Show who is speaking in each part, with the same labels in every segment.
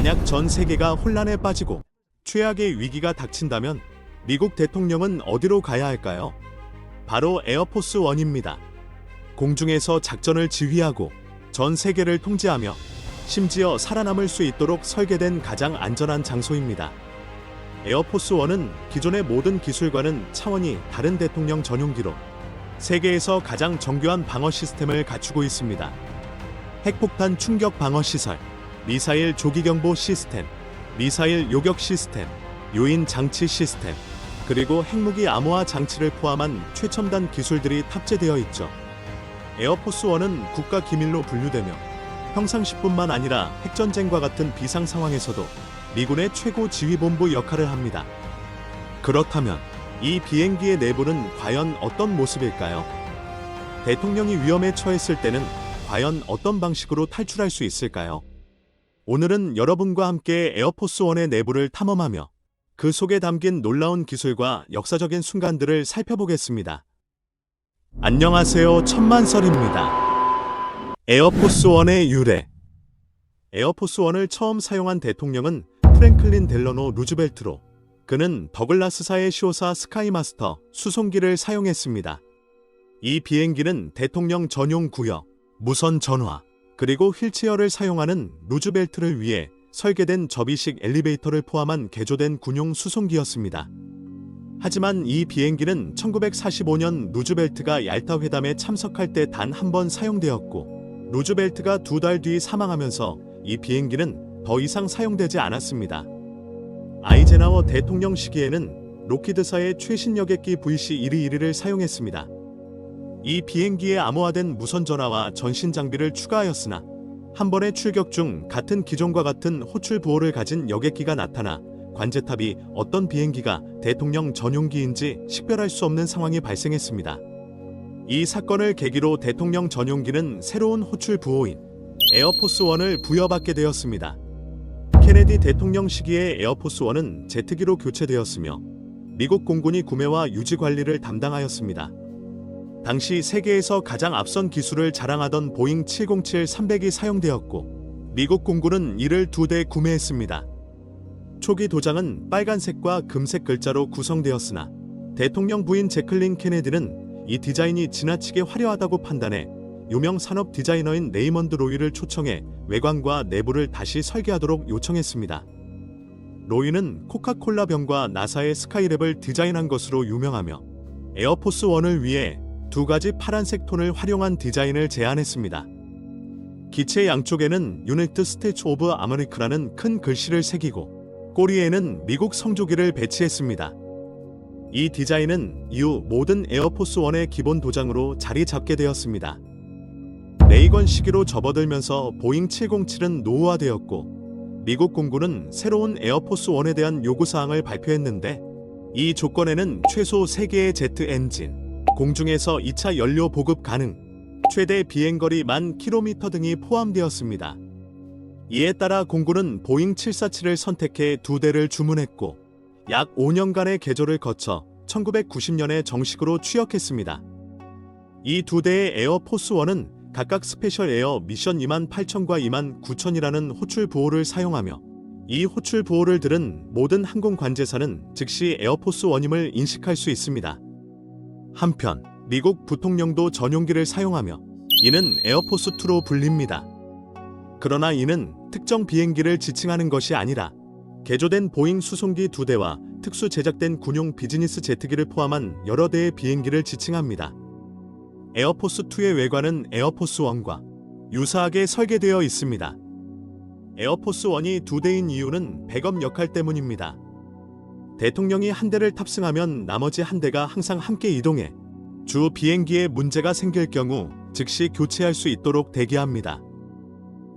Speaker 1: 만약 전 세계가 혼란에 빠지고 최악의 위기가 닥친다면 미국 대통령은 어디로 가야 할까요? 바로 에어포스 원입니다. 공중에서 작전을 지휘하고 전 세계를 통제하며 심지어 살아남을 수 있도록 설계된 가장 안전한 장소입니다. 에어포스 원은 기존의 모든 기술과는 차원이 다른 대통령 전용기로 세계에서 가장 정교한 방어 시스템을 갖추고 있습니다. 핵폭탄 충격 방어 시설, 미사일 조기 경보 시스템, 미사일 요격 시스템, 요인 장치 시스템, 그리고 핵무기 암호화 장치를 포함한 최첨단 기술들이 탑재되어 있죠. 에어포스 원은 국가 기밀로 분류되며 평상시뿐만 아니라 핵전쟁과 같은 비상 상황에서도 미군의 최고 지휘본부 역할을 합니다. 그렇다면 이 비행기의 내부는 과연 어떤 모습일까요? 대통령이 위험에 처했을 때는 과연 어떤 방식으로 탈출할 수 있을까요? 오늘은 여러분과 함께 에어포스 원의 내부를 탐험하며 그 속에 담긴 놀라운 기술과 역사적인 순간들을 살펴보겠습니다. 안녕하세요. 천만설입니다. 에어포스 원의 유래 에어포스 원을 처음 사용한 대통령은 프랭클린 델러노 루즈벨트로 그는 더글라스사의 쇼사 스카이마스터 수송기를 사용했습니다. 이 비행기는 대통령 전용 구역, 무선 전화, 그리고 휠체어를 사용하는 루즈벨트를 위해 설계된 접이식 엘리베이터를 포함한 개조된 군용 수송기였습니다. 하지만 이 비행기는 1945년 루즈벨트가 얄타 회담에 참석할 때 단 한 번 사용되었고 루즈벨트가 두 달 뒤 사망하면서 이 비행기는 더 이상 사용되지 않았습니다. 아이젠하워 대통령 시기에는 로키드사의 최신 여객기 VC-121을 사용했습니다. 이 비행기에 암호화된 무선 전화와 전신 장비를 추가하였으나 한 번의 출격 중 같은 기종과 같은 호출 보호를 가진 여객기가 나타나 관제탑이 어떤 비행기가 대통령 전용기인지 식별할 수 없는 상황이 발생했습니다. 이 사건을 계기로 대통령 전용기는 새로운 호출 부호인 에어포스 원을 부여받게 되었습니다. 케네디 대통령 시기에 에어포스 원은 제트기로 교체되었으며 미국 공군이 구매와 유지 관리를 담당하였습니다. 당시 세계에서 가장 앞선 기술을 자랑하던 보잉 707-300이 사용되었고 미국 공군은 이를 두 대 구매했습니다. 초기 도장은 빨간색과 금색 글자로 구성되었으나 대통령 부인 제클린 케네디는 이 디자인이 지나치게 화려하다고 판단해 유명 산업 디자이너인 레이먼드 로이를 초청해 외관과 내부를 다시 설계하도록 요청했습니다. 로이는 코카콜라 병과 나사의 스카이랩을 디자인한 것으로 유명하며 에어포스 원을 위해 두 가지 파란색 톤을 활용한 디자인을 제안했습니다. 기체 양쪽에는 유니트 스테이츠 오브 아메리카라는 큰 글씨를 새기고 꼬리에는 미국 성조기를 배치했습니다. 이 디자인은 이후 모든 에어포스 원의 기본 도장으로 자리 잡게 되었습니다. 레이건 시기로 접어들면서 보잉 707은 노후화되었고 미국 공군은 새로운 에어포스 원에 대한 요구 사항을 발표했는데 이 조건에는 최소 3개의 제트 엔진, 공중에서 2차 연료 보급 가능, 최대 비행거리 만 킬로미터 등이 포함되었습니다. 이에 따라 공군은 보잉 747을 선택해 두 대를 주문했고 약 5년간의 개조를 거쳐 1990년에 정식으로 취역했습니다. 이 두 대의 에어포스 원은 각각 스페셜 에어 미션 2만 8천과 2만 9천이라는 호출 부호를 사용하며 이 호출 부호를 들은 모든 항공 관제사는 즉시 에어포스 원임을 인식할 수 있습니다. 한편 미국 부통령도 전용기를 사용하며 이는 에어포스 2로 불립니다. 그러나 이는 특정 비행기를 지칭하는 것이 아니라 개조된 보잉 수송기 두 대와 특수 제작된 군용 비즈니스 제트기를 포함한 여러 대의 비행기를 지칭합니다. 에어포스 2의 외관은 에어포스 1과 유사하게 설계되어 있습니다. 에어포스 1이 두 대인 이유는 백업 역할 때문입니다. 대통령이 한 대를 탑승하면 나머지 한 대가 항상 함께 이동해 주 비행기에 문제가 생길 경우 즉시 교체할 수 있도록 대기합니다.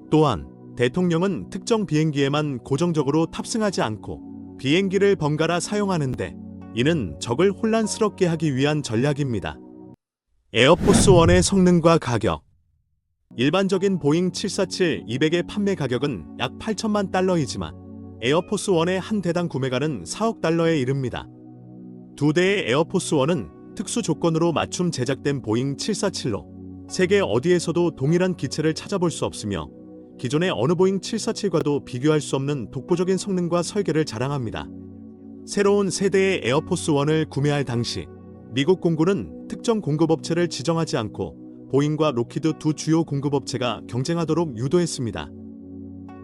Speaker 1: 또한 대통령은 특정 비행기에만 고정적으로 탑승하지 않고 비행기를 번갈아 사용하는데 이는 적을 혼란스럽게 하기 위한 전략입니다. 에어포스 1의 성능과 가격 일반적인 보잉 747-200의 판매 가격은 약 8천만 달러이지만 에어포스 1의 한 대당 구매가는 4억 달러에 이릅니다. 두 대의 에어포스 1은 특수 조건으로 맞춤 제작된 보잉 747로 세계 어디에서도 동일한 기체를 찾아볼 수 없으며 기존의 어느 보잉 747과도 비교할 수 없는 독보적인 성능과 설계를 자랑합니다. 새로운 세대의 에어포스 1을 구매할 당시 미국 공군은 특정 공급업체를 지정하지 않고 보잉과 로키드 두 주요 공급업체가 경쟁하도록 유도했습니다.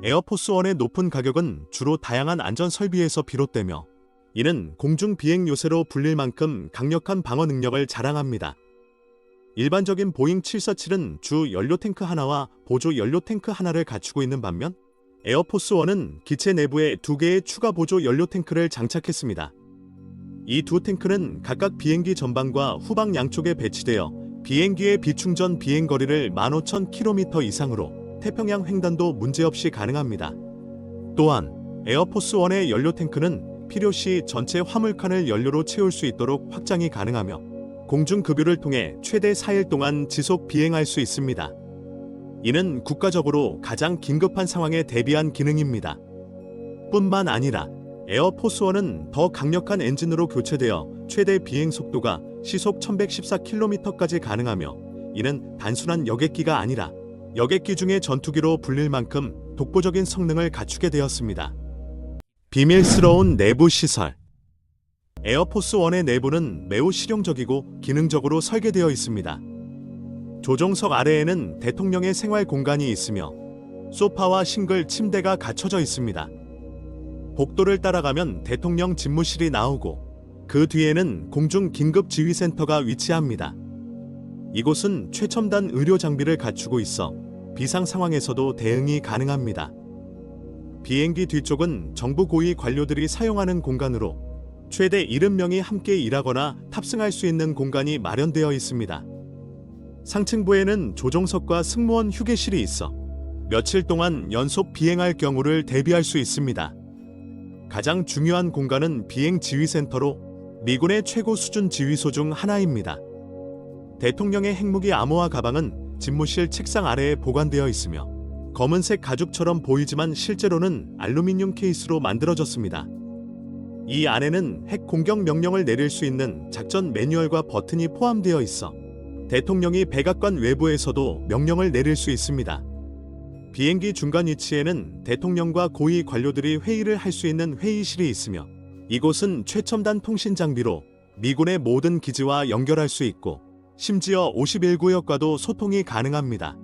Speaker 1: 에어포스 1의 높은 가격은 주로 다양한 안전 설비에서 비롯되며 이는 공중 비행 요새로 불릴 만큼 강력한 방어 능력을 자랑합니다. 일반적인 보잉 747은 주 연료 탱크 하나와 보조 연료 탱크 하나를 갖추고 있는 반면 에어포스 1은 기체 내부에 두 개의 추가 보조 연료 탱크를 장착했습니다. 이 두 탱크는 각각 비행기 전방과 후방 양쪽에 배치되어 비행기의 비충전 비행 거리를 15,000km 이상으로 태평양 횡단도 문제없이 가능합니다. 또한 에어포스 1의 연료 탱크는 필요시 전체 화물칸을 연료로 채울 수 있도록 확장이 가능하며 공중 급유를 통해 최대 4일 동안 지속 비행할 수 있습니다. 이는 국가적으로 가장 긴급한 상황에 대비한 기능입니다. 뿐만 아니라 에어포스1은 더 강력한 엔진으로 교체되어 최대 비행 속도가 시속 1114km까지 가능하며 이는 단순한 여객기가 아니라 여객기 중의 전투기로 불릴 만큼 독보적인 성능을 갖추게 되었습니다. 비밀스러운 내부 시설 에어포스 1의 내부는 매우 실용적이고 기능적으로 설계되어 있습니다. 조종석 아래에는 대통령의 생활 공간이 있으며 소파와 싱글 침대가 갖춰져 있습니다. 복도를 따라가면 대통령 집무실이 나오고 그 뒤에는 공중 긴급 지휘센터가 위치합니다. 이곳은 최첨단 의료 장비를 갖추고 있어 비상 상황에서도 대응이 가능합니다. 비행기 뒤쪽은 정부 고위 관료들이 사용하는 공간으로 최대 70명이 함께 일하거나 탑승할 수 있는 공간이 마련되어 있습니다. 상층부에는 조종석과 승무원 휴게실이 있어 며칠 동안 연속 비행할 경우를 대비할 수 있습니다. 가장 중요한 공간은 비행 지휘센터로 미군의 최고 수준 지휘소 중 하나입니다. 대통령의 핵무기 암호화 가방은 집무실 책상 아래에 보관되어 있으며 검은색 가죽처럼 보이지만 실제로는 알루미늄 케이스로 만들어졌습니다. 이 안에는 핵 공격 명령을 내릴 수 있는 작전 매뉴얼과 버튼이 포함되어 있어 대통령이 백악관 외부에서도 명령을 내릴 수 있습니다. 비행기 중간 위치에는 대통령과 고위 관료들이 회의를 할 수 있는 회의실이 있으며 이곳은 최첨단 통신 장비로 미군의 모든 기지와 연결할 수 있고 심지어 51구역과도 소통이 가능합니다.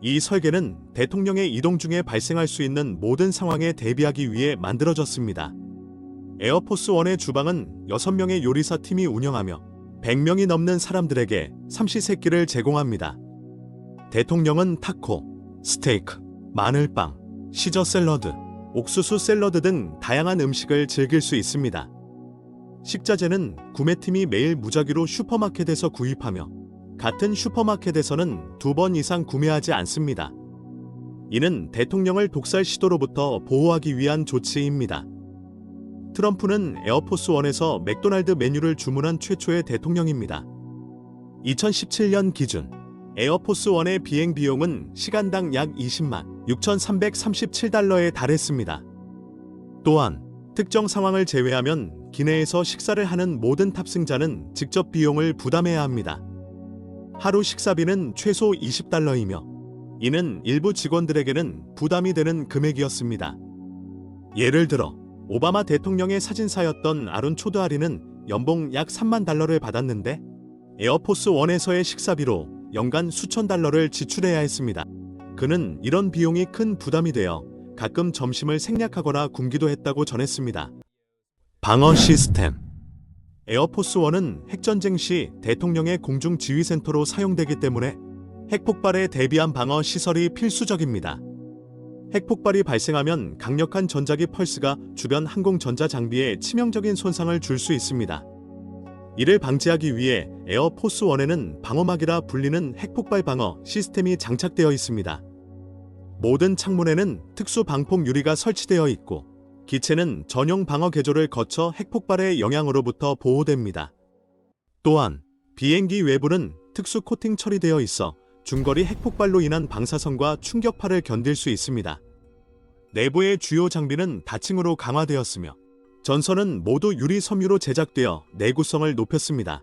Speaker 1: 이 설계는 대통령의 이동 중에 발생할 수 있는 모든 상황에 대비하기 위해 만들어졌습니다. 에어포스 1의 주방은 6명의 요리사 팀이 운영하며 100명이 넘는 사람들에게 삼시세끼를 제공합니다. 대통령은 타코, 스테이크, 마늘빵, 시저 샐러드, 옥수수 샐러드 등 다양한 음식을 즐길 수 있습니다. 식자재는 구매팀이 매일 무작위로 슈퍼마켓에서 구입하며 같은 슈퍼마켓에서는 두 번 이상 구매하지 않습니다. 이는 대통령을 독살 시도로부터 보호하기 위한 조치입니다. 트럼프는 에어포스 1에서 맥도날드 메뉴를 주문한 최초의 대통령입니다. 2017년 기준 에어포스 1의 비행 비용은 시간당 약 20만 6,337달러에 달했습니다. 또한 특정 상황을 제외하면 기내에서 식사를 하는 모든 탑승자는 직접 비용을 부담해야 합니다. 하루 식사비는 최소 20달러이며 이는 일부 직원들에게는 부담이 되는 금액이었습니다. 예를 들어 오바마 대통령의 사진사였던 아론 초드아리는 연봉 약 3만 달러를 받았는데 에어포스 1에서의 식사비로 연간 수천 달러를 지출해야 했습니다. 그는 이런 비용이 큰 부담이 되어 가끔 점심을 생략하거나 굶기도 했다고 전했습니다. 방어 시스템 에어포스 1은 핵전쟁 시 대통령의 공중 지휘센터로 사용되기 때문에 핵폭발에 대비한 방어 시설이 필수적입니다. 핵폭발이 발생하면 강력한 전자기 펄스가 주변 항공 전자 장비에 치명적인 손상을 줄 수 있습니다. 이를 방지하기 위해 에어포스 1에는 방어막이라 불리는 핵폭발 방어 시스템이 장착되어 있습니다. 모든 창문에는 특수 방폭 유리가 설치되어 있고 기체는 전용 방어 개조를 거쳐 핵폭발의 영향으로부터 보호됩니다. 또한 비행기 외부는 특수 코팅 처리되어 있어 중거리 핵폭발로 인한 방사선과 충격파를 견딜 수 있습니다. 내부의 주요 장비는 다층으로 강화되었으며 전선은 모두 유리 섬유로 제작되어 내구성을 높였습니다.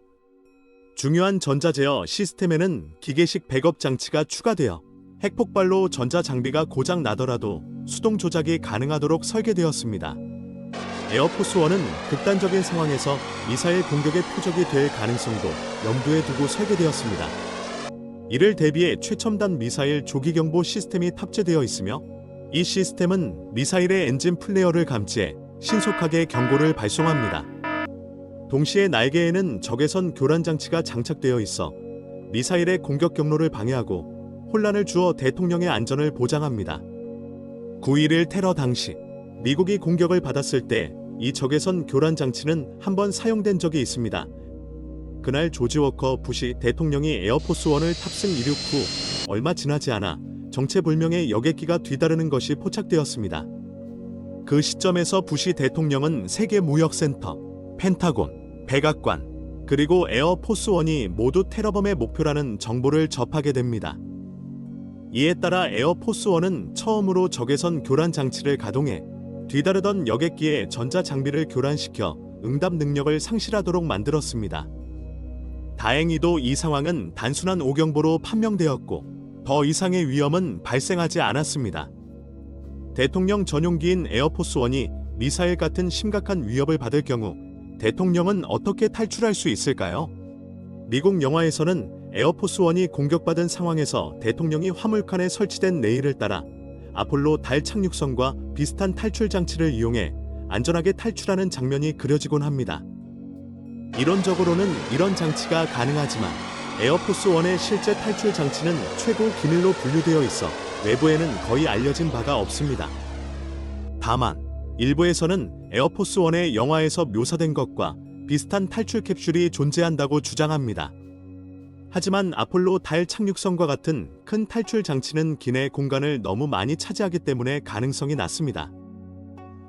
Speaker 1: 중요한 전자 제어 시스템에는 기계식 백업 장치가 추가되어 핵폭발로 전자 장비가 고장 나더라도 수동 조작이 가능하도록 설계되었습니다. 에어포스 1은 극단적인 상황에서 미사일 공격의 표적이 될 가능성도 염두에 두고 설계되었습니다. 이를 대비해 최첨단 미사일 조기 경보 시스템이 탑재되어 있으며 이 시스템은 미사일의 엔진 플레이어를 감지해 신속하게 경고를 발송합니다. 동시에 날개에는 적외선 교란 장치가 장착되어 있어 미사일의 공격 경로를 방해하고 혼란을 주어 대통령의 안전을 보장합니다. 9.11 테러 당시 미국이 공격을 받았을 때 이 적외선 교란 장치는 한 번 사용된 적이 있습니다. 그날 조지 워커 부시 대통령이 에어포스 1을 탑승 이륙 후 얼마 지나지 않아 정체불명의 여객기가 뒤따르는 것이 포착되었습니다. 그 시점에서 부시 대통령은 세계 무역센터, 펜타곤, 백악관, 그리고 에어포스 1이 모두 테러범의 목표라는 정보를 접하게 됩니다. 이에 따라 에어포스 1은 처음으로 적외선 교란 장치를 가동해 뒤다르던 여객기에 전자 장비를 교란시켜 응답 능력을 상실하도록 만들었습니다. 다행히도 이 상황은 단순한 오경보로 판명되었고 더 이상의 위험은 발생하지 않았습니다. 대통령 전용기인 에어포스 1이 미사일 같은 심각한 위협을 받을 경우 대통령은 어떻게 탈출할 수 있을까요? 미국 영화에서는 에어포스 1이 공격받은 상황에서 대통령이 화물칸에 설치된 레일을 따라 아폴로 달 착륙선과 비슷한 탈출 장치를 이용해 안전하게 탈출하는 장면이 그려지곤 합니다. 이론적으로는 이런 장치가 가능하지만 에어포스 1의 실제 탈출 장치는 최고 기밀로 분류되어 있어 외부에는 거의 알려진 바가 없습니다. 다만 일부에서는 에어포스 1의 영화에서 묘사된 것과 비슷한 탈출 캡슐이 존재한다고 주장합니다. 하지만 아폴로 달 착륙선과 같은 큰 탈출 장치는 기내 공간을 너무 많이 차지하기 때문에 가능성이 낮습니다.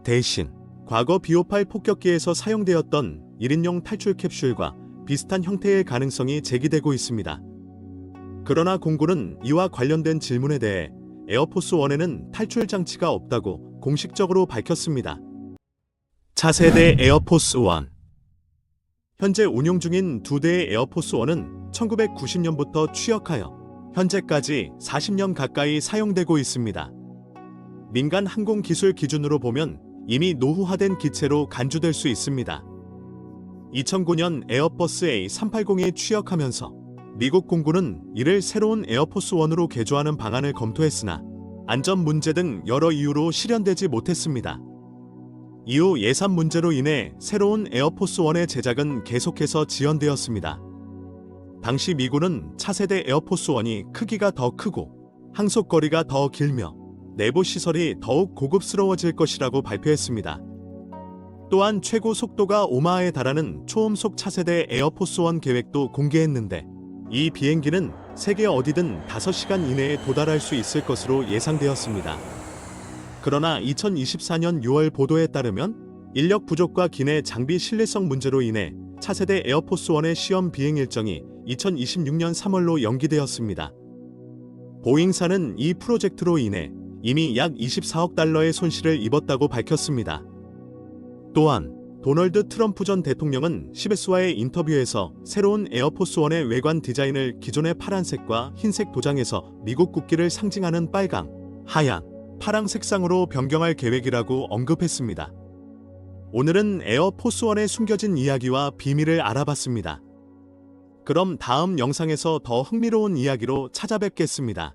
Speaker 1: 대신 과거 비오팔 폭격기에서 사용되었던 1인용 탈출 캡슐과 비슷한 형태의 가능성이 제기되고 있습니다. 그러나 공군은 이와 관련된 질문에 대해 에어포스 1에는 탈출 장치가 없다고 공식적으로 밝혔습니다. 차세대 에어포스 1 현재 운용 중인 두 대의 에어포스 1은 1990년부터 취역하여 현재까지 40년 가까이 사용되고 있습니다. 민간 항공 기술 기준으로 보면 이미 노후화된 기체로 간주될 수 있습니다. 2009년 에어버스 A380이 취역하면서 미국 공군은 이를 새로운 에어포스 1으로 개조하는 방안을 검토했으나 안전 문제 등 여러 이유로 실현되지 못했습니다. 이후 예산 문제로 인해 새로운 에어포스 1의 제작은 계속해서 지연되었습니다. 당시 미군은 차세대 에어포스 1이 크기가 더 크고 항속거리가 더 길며 내부 시설이 더욱 고급스러워질 것이라고 발표했습니다. 또한 최고 속도가 오마하에 달하는 초음속 차세대 에어포스 1 계획도 공개했는데 이 비행기는 세계 어디든 5시간 이내에 도달할 수 있을 것으로 예상되었습니다. 그러나 2024년 6월 보도에 따르면 인력 부족과 기내 장비 신뢰성 문제로 인해 차세대 에어포스 1의 시험 비행 일정이 2026년 3월로 연기되었습니다. 보잉사는 이 프로젝트로 인해 이미 약 24억 달러의 손실을 입었다고 밝혔습니다. 또한 도널드 트럼프 전 대통령은 시베스와의 인터뷰에서 새로운 에어포스 1의 외관 디자인을 기존의 파란색과 흰색 도장에서 미국 국기를 상징하는 빨강, 하얀, 파랑 색상으로 변경할 계획이라고 언급했습니다. 오늘은 에어포스 1의 숨겨진 이야기와 비밀을 알아봤습니다. 그럼 다음 영상에서 더 흥미로운 이야기로 찾아뵙겠습니다.